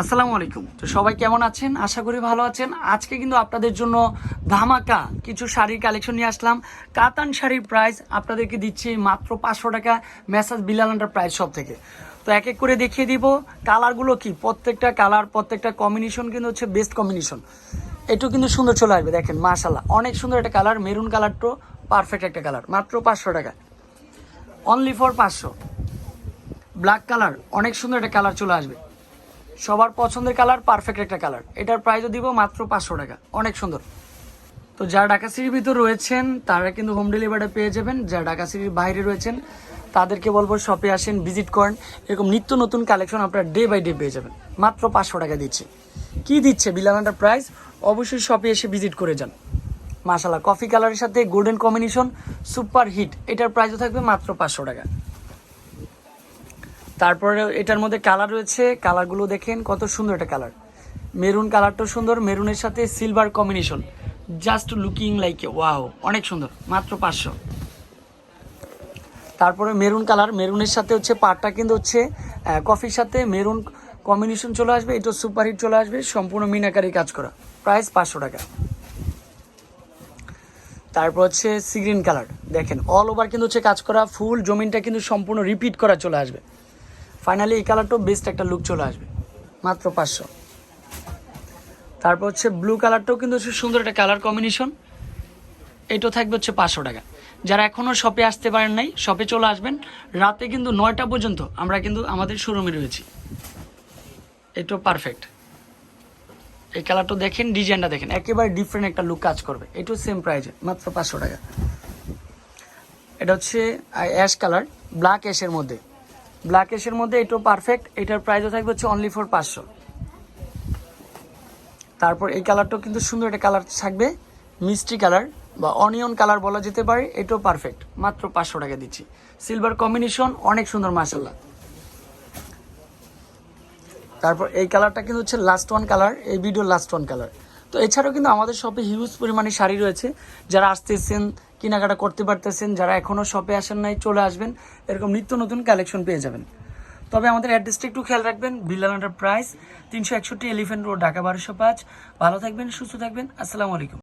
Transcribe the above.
আসসালামু আলাইকুম। তো সবাই কেমন আছেন? আশা করি ভালো আছেন। আজকে কিন্তু আপনাদের জন্য ধামাকা কিছু শাড়ির কালেকশন নিয়ে আসলাম। কাতান শাড়ির প্রাইস আপনাদেরকে দিচ্ছি মাত্র পাঁচশো টাকা। মেসাজ বিলালান্ডার প্রাইস সব থেকে। তো এক এক করে দেখিয়ে দিব। কালারগুলো কি? প্রত্যেকটা কালার প্রত্যেকটা কম্বিনেশন কিন্তু হচ্ছে বেস্ট কম্বিনেশন এটাও কিন্তু সুন্দর চলে আসবে, দেখেন মাশাল্লাহ অনেক সুন্দর একটা কালার মেরুন কালারটাও পারফেক্ট একটা কালার মাত্র পাঁচশো টাকা। অনলি ফর পাঁচশো। ব্ল্যাক কালার অনেক সুন্দর একটা কালার চলে আসবে। সবার পছন্দের কালার পারফেক্ট একটা কালার। এটার প্রাইসও দিব মাত্র পাঁচশো টাকা। অনেক সুন্দর। তো যারা ঢাকা সিটির ভিতর রয়েছেন, তারা কিন্তু হোম ডেলিভারি পেয়ে যাবেন। যারা ঢাকা সিটির বাইরে রয়েছেন, তাদেরকে বলব শপে আসেন ভিজিট করেন। এরকম নিত্য নতুন কালেকশন আপনারা ডে বাই ডে পেয়ে যাবেন। মাত্র পাঁচশো টাকা দিচ্ছে। কি দিচ্ছে বিলানাটার প্রাইস অবশ্যই শপে এসে ভিজিট করে যান। মাশাল্লাহ কফি কালারের সাথে গোল্ডেন কম্বিনেশন সুপার হিট এটার প্রাইসও থাকবে মাত্র পাঁচশো টাকা। তারপরে এটার মধ্যে কালার রয়েছে। কালারগুলো দেখেন, কত সুন্দর একটা কালার মেরুন কালারটা সুন্দর মেরুনের সাথে silver combination just looking like a wow অনেক সুন্দর, মাত্র পাঁচশো। তারপরে মেরুন কালার মেরুনের সাথে হচ্ছে পাটটা কিন্তু হচ্ছে কফির সাথে মেরুন কম্বিনেশন চলে আসবে, এটা সুপার হিট চলে আসবে, সম্পূর্ণ মিনাকারি কাজ করা। প্রাইস পাঁচশো টাকা। তারপর হচ্ছে সিগ্রিন কালার দেখেন অল ওভার কিন্তু হচ্ছে কাজ করা ফুল জমিনটা কিন্তু সম্পূর্ণ রিপিট করা চলে আসবে। ফাইনালি এই কালারটাও বেস্ট একটা লুক চলে আসবে। মাত্র পাঁচশো। তারপর হচ্ছে ব্লু কালারটাও কিন্তু হচ্ছে সুন্দর একটা কালার কম্বিনেশন এটাও থাকবে হচ্ছে পাঁচশো টাকা। যারা এখনও শপে আসতে পারেন নাই শপে চলে আসবেন। রাতে কিন্তু নয়টা পর্যন্ত আমরা কিন্তু আমাদের শোরুমে রয়েছি। এটাও পারফেক্ট এই কালারটা দেখেন ডিজাইনটা দেখেন। একেবারে ডিফারেন্ট একটা লুক কাজ করবে। এটাও সেম প্রাইজে মাত্র পাঁচশো টাকা। এটা হচ্ছে অ্যাশ কালার ব্ল্যাক অ্যাশের মধ্যে। ব্ল্যাক অ্যাশের মধ্যে এটাও পারফেক্ট এটার প্রাইসও থাকবে হচ্ছে অনলি ফর পাঁচশো। তারপর এই কালারটাও কিন্তু সুন্দর একটা কালার থাকবে, মিষ্টি কালার বা অনিয়ন কালার বলা যেতে পারে, এটাও পারফেক্ট মাত্র পাঁচশো টাকা দিচ্ছি। সিলভার কম্বিনেশন অনেক সুন্দর মাসাল্লাহ তারপর এই কালারটা কিন্তু হচ্ছে লাস্ট ওয়ান কালার এই ভিডিও লাস্ট ওয়ান কালার তো এছাড়াও কিন্তু আমাদের শপে হিউজ পরিমাণে শাড়ি রয়েছে। যারা আসতেছেন, কেনাকাটা করতে পারতেছেন, যারা এখনও শপে আসেন নাই, চলে আসবেন, এরকম নিত্য নতুন কালেকশন পেয়ে যাবেন। তবে আমাদের অ্যাড্রেসটা একটু খেয়াল রাখবেন বিল্লাল প্রাইস তিনশো একষট্টি এলিফেন্ট রোড ঢাকা বারোশো পাঁচ। ভালো থাকবেন, সুস্থ থাকবেন, আসসালামু আলাইকুম।